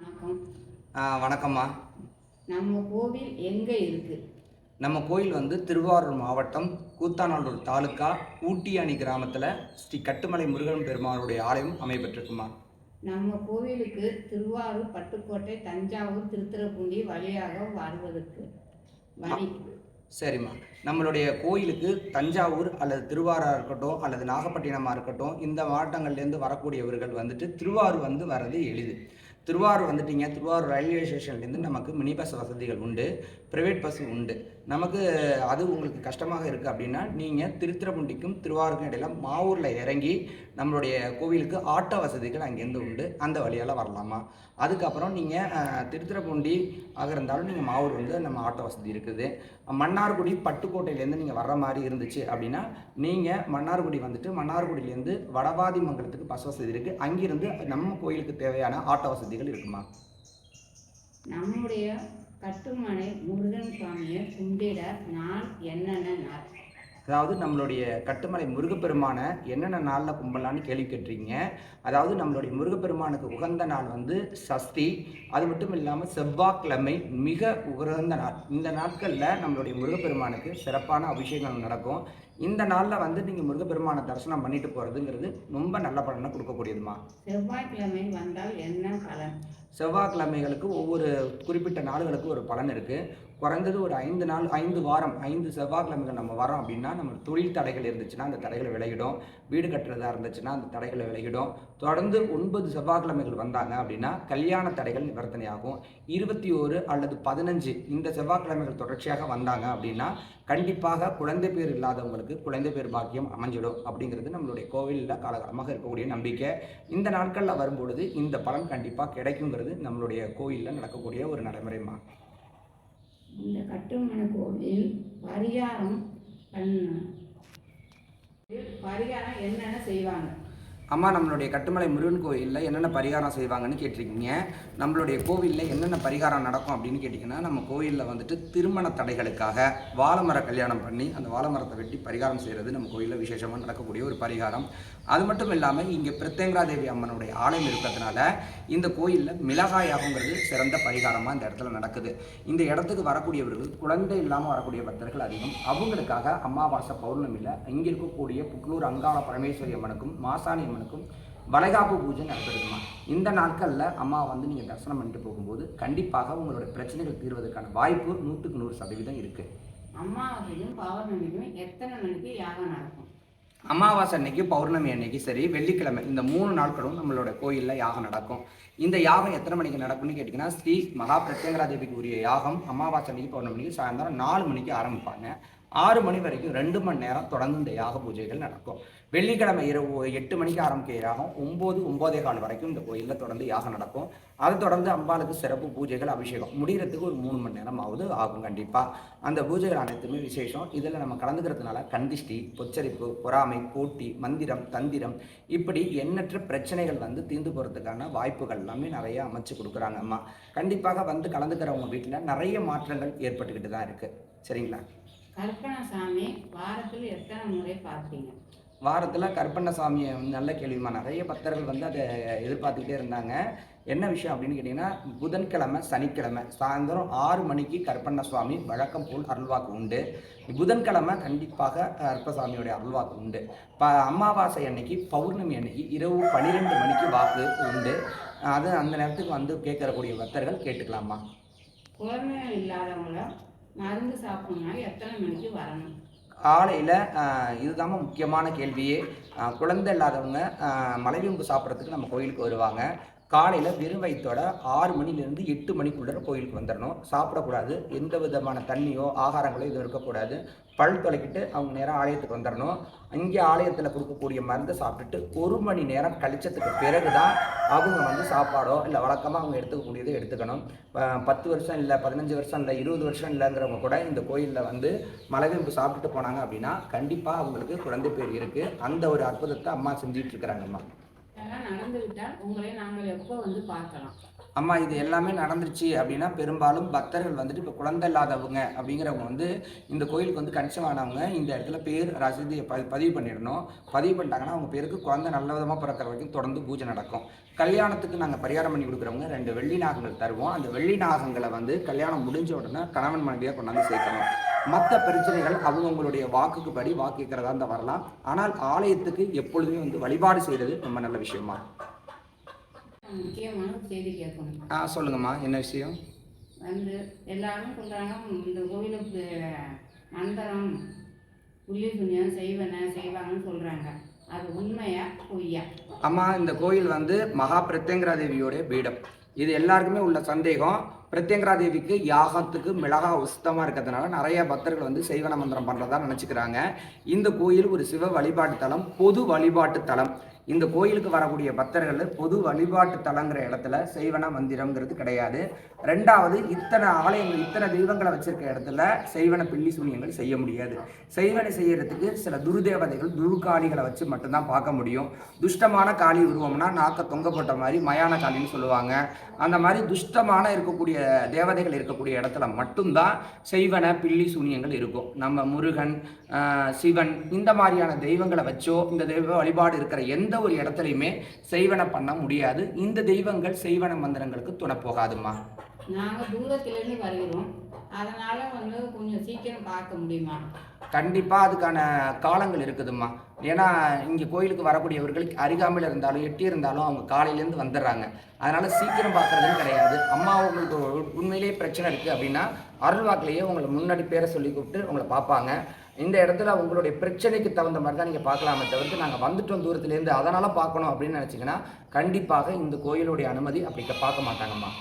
வணக்கம். ஆ, வணக்கம்மா. நம்ம கோவில் எங்க இருக்கு? நம்ம கோயில் வந்து திருவாரூர் மாவட்டம் கூத்தாநல்லூர் தாலுக்கா ஊட்டியானி கிராமத்தில் ஸ்ரீ கட்டுமலை முருகன் பெருமானுடைய ஆலயம் அமையப்பட்டிருக்குமா நம்ம கோவிலுக்கு திருவாரூர் பட்டுக்கோட்டை தஞ்சாவூர் திருத்துறைப்பூண்டி வழியாக வருவதற்கு வழி. சரிம்மா. நம்மளுடைய கோயிலுக்கு தஞ்சாவூர் அல்லது திருவாரூராக இருக்கட்டும் அல்லது நாகப்பட்டினமாக இருக்கட்டும் இந்த மாவட்டங்கள்லேருந்து வரக்கூடியவர்கள் வந்துட்டு திருவாரூர் வந்து வர்றது எளிது. திருவாரூர் வந்துட்டீங்க. திருவாரூர் ரயில்வே ஸ்டேஷன்லேருந்து நமக்கு மினி பஸ் வசதிகள் உண்டு. ப்ரைவேட் பஸ் உண்டு. நமக்கு அது உங்களுக்கு கஷ்டமாக இருக்குது அப்படின்னா நீங்கள் திருத்திரப்பூண்டிக்கும் திருவாரூருக்கும் இடையில மாவூரில் இறங்கி நம்மளுடைய கோவிலுக்கு ஆட்டோ வசதிகள் அங்கேருந்து உண்டு. அந்த வழியால் வரலாமா? அதுக்கப்புறம் நீங்கள் திருத்திரப்பூண்டி ஆக இருந்தாலும் நீங்கள் மாவூர் வந்து நம்ம ஆட்டோ வசதி இருக்குது. மன்னார்குடி பட்டுக்கோட்டையிலேருந்து நீங்கள் வர்ற மாதிரி இருந்துச்சு அப்படின்னா நீங்கள் மன்னார்குடி வந்துட்டு மன்னார்குடியிலேருந்து வடவாதி மங்கலத்துக்கு பஸ் வசதி இருக்குது அங்கிருந்து நம்ம கோயிலுக்கு தேவையான ஆட்டோ வசதிகள் இருக்குமா? நம்முடைய கட்டுமனை முருகன் சுவாமியை கும்பிட நாள் என்னென்ன நாள்? அதாவது நம்மளுடைய கட்டுமலை முருகப்பெருமான என்னென்ன நாளில் கும்பலான்னு கேள்வி கேட்டிருக்கீங்க. அதாவது நம்மளுடைய முருகப்பெருமானுக்கு உகந்த நாள் வந்து சஷ்டி. அது மட்டும் இல்லாமல் செவ்வாய்க்கிழமை மிக உகந்த நாள். இந்த நாட்களில் நம்மளுடைய முருகப்பெருமானுக்கு சிறப்பான அபிஷேகம் நடக்கும். இந்த நாளில் வந்து நீங்கள் முருகப்பெருமானை தரிசனம் பண்ணிட்டு போகிறதுங்கிறது ரொம்ப நல்ல பலனை கொடுக்கக்கூடியதுமா. செவ்வாய்க்கிழமை வந்தால் என்ன பலன்? செவ்வாய்க்கிழமைகளுக்கு ஒவ்வொரு குறிப்பிட்ட நாடுகளுக்கு ஒரு பலன் இருக்குது குறைந்தது ஒரு ஐந்து நாள் ஐந்து வாரம் ஐந்து செவ்வாய்க்கிழமைகள் நம்ம வரோம் அப்படின்னா நம்ம தொழில் தடைகள் இருந்துச்சுன்னா அந்த தடைகளை விலகிடும். வீடு கட்டுறதா இருந்துச்சுன்னா அந்த தடைகளை விலகிடும். தொடர்ந்து ஒன்பது செவ்வாய்க்கிழமைகள் வந்தாங்க அப்படின்னா கல்யாண தடைகள் நிவர்த்தனை ஆகும் இருபத்தி ஓரு அல்லது பதினஞ்சு இந்த செவ்வாய்க்கிழமைகள் தொடர்ச்சியாக வந்தாங்க அப்படின்னா கண்டிப்பாக குழந்தை பேர் இல்லாதவங்களுக்கு குழந்தை பேர் பாக்கியம் அமைஞ்சிடும் அப்படிங்கிறது நம்மளுடைய கோவிலில் காலகாலமாக இருக்கக்கூடிய நம்பிக்கை. இந்த நாட்களில் வரும்பொழுது இந்த பலன் கண்டிப்பாக கிடைக்குங்கிறது நம்மளுடைய கோயிலில் நடக்கக்கூடிய ஒரு நடைமுறைமா இந்த கட்டுமான கோவில் பரிகாரம் பரிகாரம் என்னென்ன செய்வாங்க? அம்மா நம்மளுடைய கட்டுமலை முருகன் கோயிலில் என்னென்ன பரிகாரம் செய்வாங்கன்னு கேட்டிருக்கீங்க. நம்மளுடைய கோவிலில் என்னென்ன பரிகாரம் நடக்கும் அப்படின்னு கேட்டிங்கன்னா நம்ம கோயிலில் வந்துட்டு திருமண தடைகளுக்காக வாழைமர கல்யாணம் பண்ணி அந்த வாழைமரத்தை வெட்டி பரிகாரம் செய்கிறது நம்ம கோயிலில் விசேஷமாக நடக்கக்கூடிய ஒரு பரிகாரம். அது மட்டும் இல்லாமல் இங்கே பிரத்யங்கராதேவி அம்மனுடைய ஆலயம் இருக்கிறதுனால இந்த கோயிலில் மிளகாயாகங்கிறது சிறந்த பரிகாரமாக இந்த இடத்துல நடக்குது. இந்த இடத்துக்கு வரக்கூடியவர்கள் குழந்தை இல்லாமல் வரக்கூடிய பக்தர்கள் அதிகம். அவங்களுக்காக அமாவாசை பௌர்ணமியில் இங்கே இருக்கக்கூடிய புக்லூர் அங்காள பரமேஸ்வரி அம்மனுக்கும் மாசாணி அம்மனுக்கும் வளைகாப்பு பூஜை நடத்துறதுமா இந்த நாட்களில் அம்மா வந்து நீங்கள் தரிசனம் பண்ணிட்டு போகும்போது கண்டிப்பாக உங்களோட பிரச்சனைகள் தீர்வதற்கான வாய்ப்பு நூற்றுக்கு நூறு சதவீதம் இருக்குது அமாவாசையும் பௌர்ணமிக்கும் எத்தனை மணிக்கு யாகம் நடக்கும்? அமாவாசை அன்னைக்கு பௌர்ணமி அன்னைக்கு சரி வெள்ளிக்கிழமை இந்த மூணு நாட்களும் நம்மளோட கோயிலில் யாகம் நடக்கும். இந்த யாகம் எத்தனை மணிக்கு நடக்கும்னு கேட்டிங்கன்னா ஸ்ரீ மகா பிரத்யங்கரா தேவிக்கு உரிய யாகம் அமாவாசை அன்னைக்கு பௌர்ணமி மணிக்கு சாயந்தரம் நாலு மணிக்கு ஆரம்பிப்பாங்க. ஆறு மணி வரைக்கும் ரெண்டு மணி நேரம் தொடர்ந்து இந்த யாக பூஜைகள் நடக்கும். வெள்ளிக்கிழமை இரவு எட்டு மணிக்கு ஆரம்பிக்கிற யாகம் ஒம்பது ஒம்போதே கால் வரைக்கும் இந்த கோயிலில் தொடர்ந்து யாகம் நடக்கும். அதை தொடர்ந்து அம்பாளுக்கு சிறப்பு பூஜைகள் அபிஷேகம். முடிகிறதுக்கு ஒரு மூணு மணி நேரம் ஆகுது. ஆகும் கண்டிப்பாக அந்த பூஜைகள் அனைத்துமே விசேஷம். இதில் நம்ம கலந்துக்கிறதுனால கந்திஷ்டி பொச்சரிப்பு பொறாமை போட்டி மந்திரம் தந்திரம் இப்படி எண்ணற்ற பிரச்சனைகள் வந்து தீர்ந்து போகிறதுக்கான வாய்ப்புகள் எல்லாமே நிறைய அமைச்சு கொடுக்குறாங்க அம்மா. கண்டிப்பாக வந்து கலந்துக்கிறவங்க வீட்டில் நிறைய மாற்றங்கள் ஏற்பட்டுக்கிட்டு தான் இருக்குது சரிங்களா? கற்பனை சாமி வாரத்தில் எத்தனை முறை வாரத்தில் கற்பண்ணசாமியை நல்ல கேள்விமா நிறைய பக்தர்கள் வந்து அதை எதிர்பார்த்துக்கிட்டே இருந்தாங்க. என்ன விஷயம் அப்படின்னு கேட்டிங்கன்னா புதன்கிழமை சனிக்கிழமை சாயந்தரம் ஆறு மணிக்கு கற்பண்ண சுவாமி வழக்கம் போல் அருள்வாக்கு உண்டு. புதன்கிழமை கண்டிப்பாக கற்பசாமியோடைய அருள்வாக்கு உண்டு. ப அமாவாசை அன்னைக்கு பௌர்ணமி அன்னைக்கு இரவு பன்னிரெண்டு மணிக்கு வாக்கு உண்டு. அது அந்த நேரத்துக்கு வந்து கேட்கறக்கூடிய பக்தர்கள் கேட்டுக்கலாமா குழந்தை இல்லாதவங்கள மருந்து சாப்பிடணும்னா எத்தனை மணிக்கு வரணும்? காலையில் இதுதாம்மா முக்கியமான கேள்வியே. குழந்தை இல்லாதவங்க மலைவிம்பு சாப்பிட்றதுக்கு நம்ம கோயிலுக்கு வருவாங்க. காலையில் வெறும் வயிற்றோட ஆறு மணிலேருந்து எட்டு மணிக்குள்ளே கோயிலுக்கு வந்துடணும் சாப்பிடக்கூடாது. எந்த விதமான தண்ணியோ ஆகாரங்களோ எதுவும் இருக்கக்கூடாது. பல் தொலைக்கிட்டு அவங்க நேரம் ஆலயத்துக்கு வந்துடணும் இங்கே ஆலயத்தில் கொடுக்கக்கூடிய மருந்தை சாப்பிட்டுட்டு ஒரு மணி நேரம் கழிச்சதுக்கு பிறகு தான் அவங்க வந்து சாப்பாடோ இல்லை வழக்கமாக அவங்க எடுத்துக்கக்கூடியதை எடுத்துக்கணும். பத்து வருஷம் இல்லை பதினஞ்சு வருஷம் இல்லை இருபது வருஷம் இல்லைங்கிறவங்க கூட இந்த கோயிலில் வந்து மலைவிம்பு சாப்பிட்டுட்டு போனாங்க அப்படின்னா கண்டிப்பாக அவங்களுக்கு குழந்தை பேர் இருக்குது அந்த ஒரு அற்புதத்தை அம்மா செஞ்சிட்டு இருக்கிறாங்கம்மா. இதெல்லாம் நடந்துவிட்டால் உங்களை நாங்கள் எப்போ வந்து பார்க்கலாம்? அம்மா இது எல்லாமே நடந்துருச்சு அப்படின்னா பெரும்பாலும் பக்தர்கள் வந்துட்டு இப்போ குழந்தை இல்லாதவங்க அப்படிங்கிறவங்க வந்து இந்த கோயிலுக்கு வந்து கணிசமானவங்க இந்த இடத்துல பேர் ரசீதியை ப பதிவு பண்ணிடணும். பதிவு பண்ணிட்டாங்கன்னா அவங்க பேருக்கு குழந்தை நல்ல விதமாக பிறக்கிற வரைக்கும் தொடர்ந்து பூஜை நடக்கும். கல்யாணத்துக்கு நாங்கள் பரிகாரம் பண்ணி கொடுக்குறவங்க ரெண்டு வெள்ளி நாகங்கள் தருவோம். அந்த வெள்ளி நாகங்களை வந்து கல்யாணம் முடிஞ்ச உடனே கணவன் மனைவியாக கொண்டாந்து சேர்க்கணும். மற்ற பிரச்சனைகள் அவங்கவுங்களுடைய வாக்குக்கு படி வாக்கு கேட்கறதா இருந்தால் வரலாம். ஆனால் ஆலயத்துக்கு எப்பொழுதுமே வந்து வழிபாடு செய்கிறது ரொம்ப நல்ல விஷயமா முக்கியமான செய்தி கேட்கணும். ஆ சொல்லுங்கம்மா. என்ன விஷயம்? வந்து எல்லாரும் சொல்கிறாங்க இந்த கோவிலுக்கு மந்திரம் புள்ளி சுனியம் செய்வன செய்வாங்கன்னு சொல்கிறாங்க அது உண்மையா பொய்யா? அம்மா இந்த கோயில் வந்து மகா பிரத்யங்கரா தேவியோடைய பீடம். இது எல்லாருக்குமே உள்ள சந்தேகம். பிரத்யங்கரா தேவிக்கு யாகத்துக்கு மிளகா உஸ்தமாக இருக்கிறதுனால நிறைய பக்தர்கள் வந்து செய்வன மந்திரம் பண்ணுறதா நினச்சிக்கிறாங்க. இந்த கோயில் ஒரு சிவ வழிபாட்டு தலம் பொது வழிபாட்டு தலம். இந்த கோயிலுக்கு வரக்கூடிய பக்தர்கள் பொது வழிபாட்டு தலங்கிற இடத்துல செய்வன மந்திரம்ங்கிறது கிடையாது. ரெண்டாவது இத்தனை ஆலயங்கள் இத்தனை தெய்வங்களை வச்சிருக்க இடத்துல செய்வன பில்லி சூனியங்கள் செய்ய முடியாது. செய்வனை செய்யறதுக்கு சில துருதேவதைகள் துருக்காளிகளை வச்சு மட்டும்தான் பார்க்க முடியும். துஷ்டமான காளி உருவம்னா நாக்க தொங்க போட்ட மாதிரி மயான காளின்னு சொல்லுவாங்க. அந்த மாதிரி துஷ்டமான இருக்கக்கூடிய தேவதைகள் இருக்கக்கூடிய இடத்துல மட்டும்தான் செய்வன பில்லி சூனியங்கள் இருக்கும். நம்ம முருகன் சிவன் இந்த மாதிரியான தெய்வங்களை வச்சோ இந்த தெய்வ வழிபாடு இருக்கிற எந்த ஒரு இடத்துலையுமே செய்வன பண்ண முடியாது. இந்த தெய்வங்கள் செய்வன மந்திரங்களுக்கு துணை போகாதுமா நாங்கள் தூரத்துலேருந்து வருகிறோம். அதனால் வந்து கொஞ்சம் சீக்கிரம் பார்க்க முடியுமா? கண்டிப்பாக அதுக்கான காலங்கள் இருக்குதும்மா. ஏன்னா இங்கே கோயிலுக்கு வரக்கூடியவர்களுக்கு அருகாமையில் இருந்தாலும் எட்டி இருந்தாலும் அவங்க காலையிலேருந்து வந்துடுறாங்க. அதனால் சீக்கிரம் பார்க்குறதுன்னு கிடையாது. அம்மா உங்களுக்கு ஒரு உண்மையிலேயே பிரச்சனை இருக்குது அப்படின்னா அருள்வாக்கிலேயே உங்களை முன்னாடி பேரை சொல்லி கூப்பிட்டு உங்களை பார்ப்பாங்க. இந்த இடத்துல உங்களுடைய பிரச்சனைக்கு தகுந்த மாதிரி தான் நீங்கள் பார்க்கலாமே தவிர்த்து நாங்கள் வந்துட்டோம் தூரத்துலேருந்து அதனால் பார்க்கணும் அப்படின்னு நினச்சிங்கன்னா கண்டிப்பாக இந்த கோயிலுடைய அனுமதி அப்படி பார்க்க மாட்டாங்கம்மா.